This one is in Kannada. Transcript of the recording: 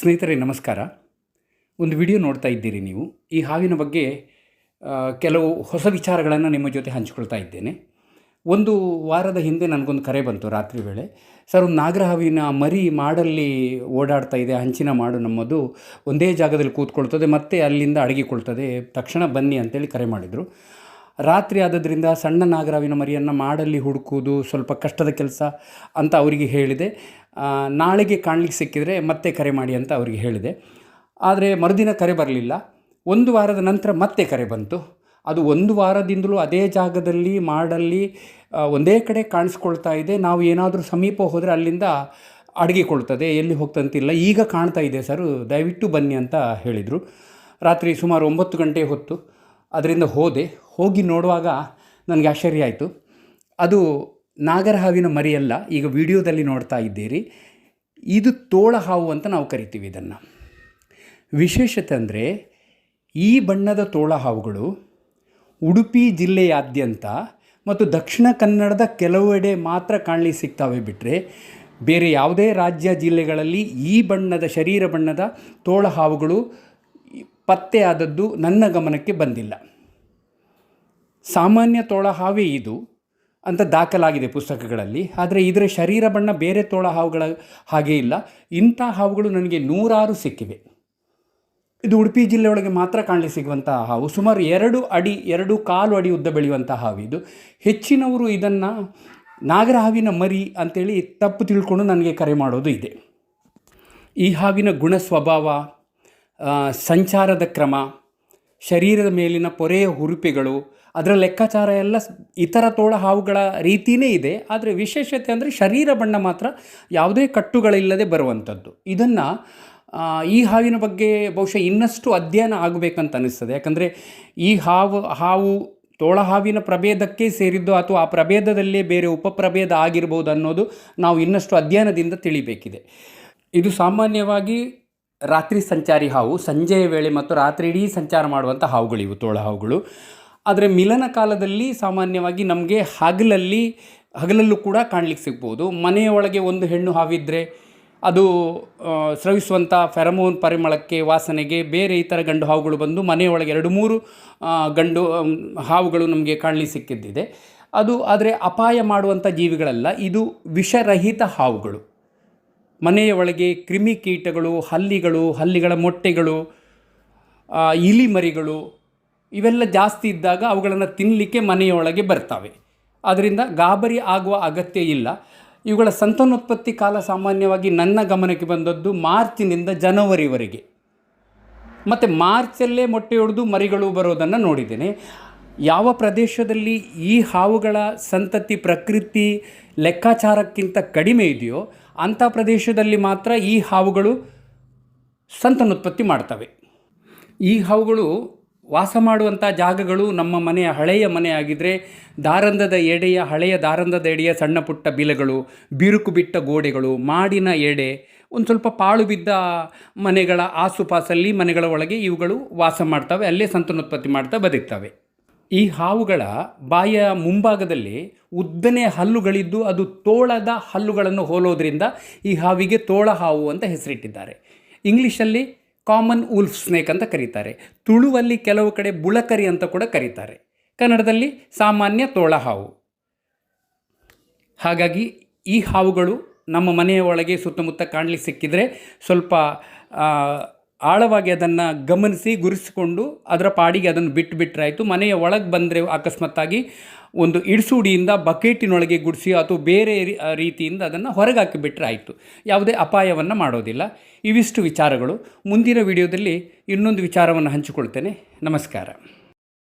ಸ್ನೇಹಿತರೆ, ನಮಸ್ಕಾರ. ಒಂದು ವಿಡಿಯೋ ನೋಡ್ತಾ ಇದ್ದೀರಿ ನೀವು. ಈ ಹಾವಿನ ಬಗ್ಗೆ ಕೆಲವು ಹೊಸ ವಿಚಾರಗಳನ್ನು ನಿಮ್ಮ ಜೊತೆ ಹಂಚಿಕೊಳ್ತಾ ಇದ್ದೇನೆ. ಒಂದು ವಾರದ ಹಿಂದೆ ನನಗೊಂದು ಕರೆ ಬಂತು ರಾತ್ರಿ ವೇಳೆ. ಸರ್, ಒಂದು ನಾಗರ ಹಾವಿನ ಮರಿ ಮಾಡಲ್ಲಿ ಓಡಾಡ್ತಾ ಇದೆ, ಹಂಚಿನ ಮಾಡು ನಮ್ಮದು. ಒಂದೇ ಜಾಗದಲ್ಲಿ ಕೂತ್ಕೊಳ್ತದೆ, ಮತ್ತೆ ಅಲ್ಲಿಂದ ಅಡಗಿಕೊಳ್ತದೆ. ತಕ್ಷಣ ಬನ್ನಿ ಅಂತೇಳಿ ಕರೆ ಮಾಡಿದರು. ರಾತ್ರಿ ಆದ್ದರಿಂದ ಸಣ್ಣ ನಾಗರಾವಿನ ಮರಿಯನ್ನು ಮಾಡಲ್ಲಿ ಹುಡುಕುವುದು ಸ್ವಲ್ಪ ಕಷ್ಟದ ಕೆಲಸ ಅಂತ ಅವರಿಗೆ ಹೇಳಿದೆ. ನಾಳೆಗೆ ಕಾಣಲಿಕ್ಕೆ ಸಿಕ್ಕಿದರೆ ಮತ್ತೆ ಕರೆ ಮಾಡಿ ಅಂತ ಅವರಿಗೆ ಹೇಳಿದೆ. ಆದರೆ ಮರುದಿನ ಕರೆ ಬರಲಿಲ್ಲ. ಒಂದು ವಾರದ ನಂತರ ಮತ್ತೆ ಕರೆ ಬಂತು. ಅದು ಒಂದು ವಾರದಿಂದಲೂ ಅದೇ ಜಾಗದಲ್ಲಿ, ಮಾಡಲ್ಲಿ ಒಂದೇ ಕಡೆ ಕಾಣಿಸ್ಕೊಳ್ತಾ ಇದೆ. ನಾವು ಏನಾದರೂ ಸಮೀಪ ಹೋದರೆ ಅಲ್ಲಿಂದ ಅಡಗಿಕೊಳ್ತದೆ ಎಲ್ಲಿ ಹೋಗ್ತಂತಿಲ್ಲ. ಈಗ ಕಾಣ್ತಾ ಇದೆ ಸರ್, ದಯವಿಟ್ಟು ಬನ್ನಿ ಅಂತ ಹೇಳಿದರು. ರಾತ್ರಿ ಸುಮಾರು ಒಂಬತ್ತು ಗಂಟೆ ಹೊತ್ತು ಅದರಿಂದ ಹೋದೆ. ಹೋಗಿ ನೋಡುವಾಗ ನನಗೆ ಆಶ್ಚರ್ಯ ಆಯಿತು. ಅದು ನಾಗರ ಹಾವಿನ ಮರಿಯಲ್ಲ, ಈಗ ವಿಡಿಯೋದಲ್ಲಿ ನೋಡ್ತಾ ಇದ್ದೀರಿ. ಇದು ತೋಳ ಹಾವು ಅಂತ ನಾವು ಕರಿತೀವಿ ಇದನ್ನು. ವಿಶೇಷತೆ ಅಂದರೆ, ಈ ಬಣ್ಣದ ತೋಳ ಹಾವುಗಳು ಉಡುಪಿ ಜಿಲ್ಲೆಯಾದ್ಯಂತ ಮತ್ತು ದಕ್ಷಿಣ ಕನ್ನಡದ ಕೆಲವೆಡೆ ಮಾತ್ರ ಕಾಣಲಿ ಸಿಗ್ತವೆ ಬಿಟ್ಟರೆ ಬೇರೆ ಯಾವುದೇ ರಾಜ್ಯ ಜಿಲ್ಲೆಗಳಲ್ಲಿ ಈ ಬಣ್ಣದ, ಶರೀರ ಬಣ್ಣದ ತೋಳ ಹಾವುಗಳು ಪತ್ತೆಯಾದದ್ದು ನನ್ನ ಗಮನಕ್ಕೆ ಬಂದಿಲ್ಲ. ಸಾಮಾನ್ಯ ತೋಳ ಹಾವೇ ಇದು ಅಂತ ದಾಖಲಾಗಿದೆ ಪುಸ್ತಕಗಳಲ್ಲಿ. ಆದರೆ ಇದರ ಶರೀರ ಬಣ್ಣ ಬೇರೆ ತೋಳ ಹಾವುಗಳ ಹಾಗೆ ಇಲ್ಲ. ಇಂಥ ಹಾವುಗಳು ನನಗೆ ನೂರಾರು ಸಿಕ್ಕಿವೆ. ಇದು ಉಡುಪಿ ಜಿಲ್ಲೆಯೊಳಗೆ ಮಾತ್ರ ಕಾಣಲಿ ಸಿಗುವಂಥ ಹಾವು. ಸುಮಾರು ಎರಡು ಅಡಿ, ಎರಡು ಕಾಲು ಅಡಿ ಉದ್ದ ಬೆಳೆಯುವಂಥ ಹಾವು ಇದು. ಹೆಚ್ಚಿನವರು ಇದನ್ನು ನಾಗರ ಹಾವಿನ ಮರಿ ಅಂತೇಳಿ ತಪ್ಪು ತಿಳ್ಕೊಂಡು ನನಗೆ ಕರೆ ಮಾಡೋದು ಇದೆ. ಈ ಹಾವಿನ ಗುಣ ಸ್ವಭಾವ ಸಂಚಾರದ ಕ್ರಮ, ಶರೀರದ ಮೇಲಿನ ಪೊರೆಯ ಹುರುಪೆಗಳು, ಅದರ ಲೆಕ್ಕಾಚಾರ ಎಲ್ಲ ಇತರ ತೋಳ ಹಾವುಗಳ ರೀತಿಯೇ ಇದೆ. ಆದರೆ ವಿಶೇಷತೆ ಅಂದರೆ ಶರೀರ ಬಣ್ಣ ಮಾತ್ರ ಯಾವುದೇ ಕಟ್ಟುಗಳಿಲ್ಲದೆ ಬರುವಂಥದ್ದು. ಇದನ್ನು ಈ ಹಾವಿನ ಬಗ್ಗೆ ಬಹುಶಃ ಇನ್ನಷ್ಟು ಅಧ್ಯಯನ ಆಗಬೇಕಂತ ಅನ್ನಿಸ್ತದೆ ಯಾಕಂದರೆ ಈ ಹಾವು ಹಾವು ತೋಳ ಹಾವಿನ ಪ್ರಭೇದಕ್ಕೆ ಸೇರಿದ್ದು ಅಥವಾ ಆ ಪ್ರಭೇದದಲ್ಲೇ ಬೇರೆ ಉಪಪ್ರಭೇದ ಆಗಿರ್ಬೋದು ಅನ್ನೋದು ನಾವು ಇನ್ನಷ್ಟು ಅಧ್ಯಯನದಿಂದ ತಿಳಿಬೇಕಿದೆ. ಇದು ಸಾಮಾನ್ಯವಾಗಿ ರಾತ್ರಿ ಸಂಚಾರಿ ಹಾವು ಸಂಜೆಯ ವೇಳೆ ಮತ್ತು ರಾತ್ರಿ ಇಡೀ ಸಂಚಾರ ಮಾಡುವಂಥ ಹಾವುಗಳಿವು, ತೋಳ ಹಾವುಗಳು. ಆದರೆ ಮಿಲನ ಕಾಲದಲ್ಲಿ ಸಾಮಾನ್ಯವಾಗಿ ನಮಗೆ ಹಗಲಲ್ಲಿ, ಹಗಲಲ್ಲೂ ಕೂಡ ಕಾಣಲಿಕ್ಕೆ ಸಿಗ್ಬೋದು. ಮನೆಯ ಒಳಗೆ ಒಂದು ಹೆಣ್ಣು ಹಾವಿದ್ದರೆ ಅದು ಸ್ರವಿಸುವಂಥ ಫೆರಮೋನ್ ಪರಿಮಳಕ್ಕೆ ವಾಸನೆಗೆ ಬೇರೆ ಇತರ ಗಂಡು ಹಾವುಗಳು ಬಂದು ಮನೆಯೊಳಗೆ ಎರಡು, ಮೂರು ಗಂಡು ಹಾವುಗಳು ನಮಗೆ ಕಾಣಲಿಕ್ಕೆ ಸಿಕ್ಕಿದ್ದಿದೆ. ಅದು ಆದರೆ ಅಪಾಯ ಮಾಡುವಂಥ ಜೀವಿಗಳಲ್ಲ, ಇದು ವಿಷರಹಿತ ಹಾವುಗಳು. ಮನೆಯ ಒಳಗೆ ಕ್ರಿಮಿಕೀಟಗಳು ಹಲ್ಲಿಗಳು, ಹಲ್ಲಿಗಳ ಮೊಟ್ಟೆಗಳು ಇಲಿ ಮರಿಗಳು ಇವೆಲ್ಲ ಜಾಸ್ತಿ ಇದ್ದಾಗ ಅವುಗಳನ್ನು ತಿನ್ನಲಿಕ್ಕೆ ಮನೆಯೊಳಗೆ ಬರ್ತವೆ. ಅದರಿಂದ ಗಾಬರಿ ಆಗುವ ಅಗತ್ಯ ಇಲ್ಲ. ಇವುಗಳ ಸಂತಾನೋತ್ಪತ್ತಿ ಕಾಲ ಸಾಮಾನ್ಯವಾಗಿ ನನ್ನ ಗಮನಕ್ಕೆ ಬಂದದ್ದು ಮಾರ್ಚಿನಿಂದ ಜನವರಿವರೆಗೆ. ಮತ್ತು ಮಾರ್ಚಲ್ಲೇ ಮೊಟ್ಟೆ ಹೊಡೆದು ಮರಿಗಳು ಬರೋದನ್ನು ನೋಡಿದ್ದೇನೆ. ಯಾವ ಪ್ರದೇಶದಲ್ಲಿ ಈ ಹಾವುಗಳ ಸಂತತಿ, ಪ್ರಕೃತಿ ಲೆಕ್ಕಾಚಾರಕ್ಕಿಂತ ಕಡಿಮೆ ಇದೆಯೋ ಅಂಥ ಪ್ರದೇಶದಲ್ಲಿ ಮಾತ್ರ ಈ ಹಾವುಗಳು ಸಂತಾನೋತ್ಪತ್ತಿ ಮಾಡ್ತವೆ. ಈ ಹಾವುಗಳು ವಾಸ ಮಾಡುವಂಥ ಜಾಗಗಳು ನಮ್ಮ ಮನೆಯ ಹಳೆಯ ಮನೆ ಆಗಿದ್ದರೆ ದಾರಂದದ ಎಡೆಯ ಹಳೆಯ ದಾರಂದದ ಎಡೆಯ ಸಣ್ಣ ಪುಟ್ಟ ಬಿಲಗಳು, ಬಿರುಕು ಬಿಟ್ಟ ಗೋಡೆಗಳು, ಮಾಡಿನ ಎಡೆ, ಒಂದು ಸ್ವಲ್ಪ ಪಾಳು ಬಿದ್ದ ಮನೆಗಳ ಆಸುಪಾಸಲ್ಲಿ ಮನೆಗಳ ಒಳಗೆ ಇವುಗಳು ವಾಸ ಮಾಡ್ತವೆ, ಅಲ್ಲೇ ಸಂತಾನೋತ್ಪತ್ತಿ ಮಾಡ್ತಾ ಬದುಕ್ತವೆ. ಈ ಹಾವುಗಳ ಬಾಯಿಯ ಮುಂಭಾಗದಲ್ಲಿ ಉದ್ದನೆ ಹಲ್ಲುಗಳಿದ್ದು ಅದು ತೋಳದ ಹಲ್ಲುಗಳನ್ನು ಹೋಲೋದ್ರಿಂದ ಈ ಹಾವಿಗೆ ತೋಳ ಹಾವು ಅಂತ ಹೆಸರಿಟ್ಟಿದ್ದಾರೆ. ಇಂಗ್ಲೀಷಲ್ಲಿ ಕಾಮನ್ ಉಲ್ಫ್ ಸ್ನೇಕ್ ಅಂತ ಕರೀತಾರೆ. ತುಳುವಲ್ಲಿ ಕೆಲವು ಕಡೆ ಬುಳಕರಿ ಅಂತ ಕೂಡ ಕರೀತಾರೆ. ಕನ್ನಡದಲ್ಲಿ ಸಾಮಾನ್ಯ ತೋಳ ಹಾವು. ಹಾಗಾಗಿ ಈ ಹಾವುಗಳು ನಮ್ಮ ಮನೆಯ ಒಳಗೆ ಸುತ್ತಮುತ್ತ ಕಾಣಲಿಕ್ಕೆ ಸಿಕ್ಕಿದರೆ ಸ್ವಲ್ಪ ಆಳವಾಗಿ ಅದನ್ನು ಗಮನಿಸಿ ಗುರಿಸಿಕೊಂಡು ಅದರ ಪಾಡಿಗೆ ಅದನ್ನು ಬಿಟ್ಟು ಬಿಟ್ಟರಾಯಿತು ಮನೆಯ ಒಳಗೆ ಬಂದರೆ ಅಕಸ್ಮಾತ್ತಾಗಿ ಒಂದು ಇಡಿಸುಡಿಯಿಂದ ಬಕೆಟಿನೊಳಗೆ ಗುಡಿಸಿ ಅಥವಾ ಬೇರೆ ರೀತಿಯಿಂದ ಅದನ್ನು ಹೊರಗೆ ಹಾಕಿಬಿಟ್ರೆ ಆಯಿತು. ಯಾವುದೇ ಅಪಾಯವನ್ನು ಮಾಡೋದಿಲ್ಲ. ಇವಿಷ್ಟು ವಿಚಾರಗಳು. ಮುಂದಿನ ವಿಡಿಯೋದಲ್ಲಿ ಇನ್ನೊಂದು ವಿಚಾರವನ್ನು ಹಂಚಿಕೊಳ್ತೇನೆ. ನಮಸ್ಕಾರ.